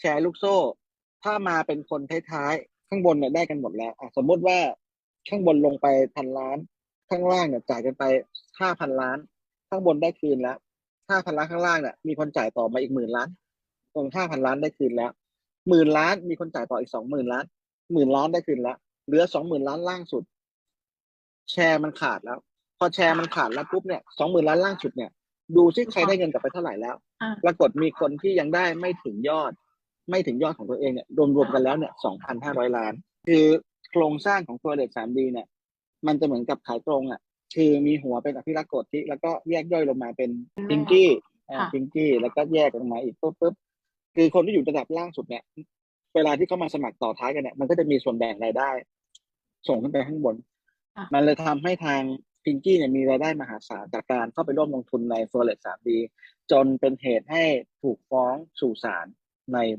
แชร์ลูกโซ่ ถ้ามาเป็นคนท้ายๆข้างบนเนี่ยได้กันหมดแล้วอะสมมติว่าข้างบนลงไปพันล้าน ข้างล่างเนี่ยจ่ายกันไปห้าพันล้าน ข้างบนได้คืนแล้วห้าพันล้านข้างล่างเนี่ยมีคนจ่ายต่อมาอีกหมื่นล้านตรงห้าพันล้านได้คืนแล้วหมื่นล้านมีคนจ่ายต่ออีกสองหมื่นล้านหมื่นล้านได้คืนแล้วเหลือสองหมื่นล้านล่างสุด แชร์มันขาดแล้ว พอแชร์มันขาดแล้วปุ๊บเนี่ยสองหมื่นล้านล่างสุดเนี่ย ดูซิใครได้เงินกลับไปเท่าไหร่แล้วอ่าปรากฏมีคนที่ยังได้ไม่ถึงยอด ไม่ถึงยอดของตัวเองเนี่ยรวมๆกันแล้วเนี่ยสองพันห้าร้อยล้าน คือโครงสร้างของตัวเลขสามดีเนี่ย มันจะเหมือนกับขายตรงอะ คือมีหัวเป็นอภิรักษ์โกฏที่แล้วก็แยกย่อยลงมาเป็นพิงกี้อ่าค่ะพิงกี้แล้วก็แยกลงมาอีกปุ๊บปุ๊บคือคนที่อยู่ระดับล่างสุดเนี่ย เวลาที่เขามาสมัครต่อท้ายกันเนี่ยมันก็จะมีส่วนแบ่งรายได้ ส่งขึ้นไปข้างบนค่ะมันเลยทำให้ทางพิงกี้เนี่ยมีรายได้มหาศาลจากการเข้าไปร่วมลงทุนใน Forex 3D จนเป็นเหตุให้ถูกฟ้องสู่ศาลใน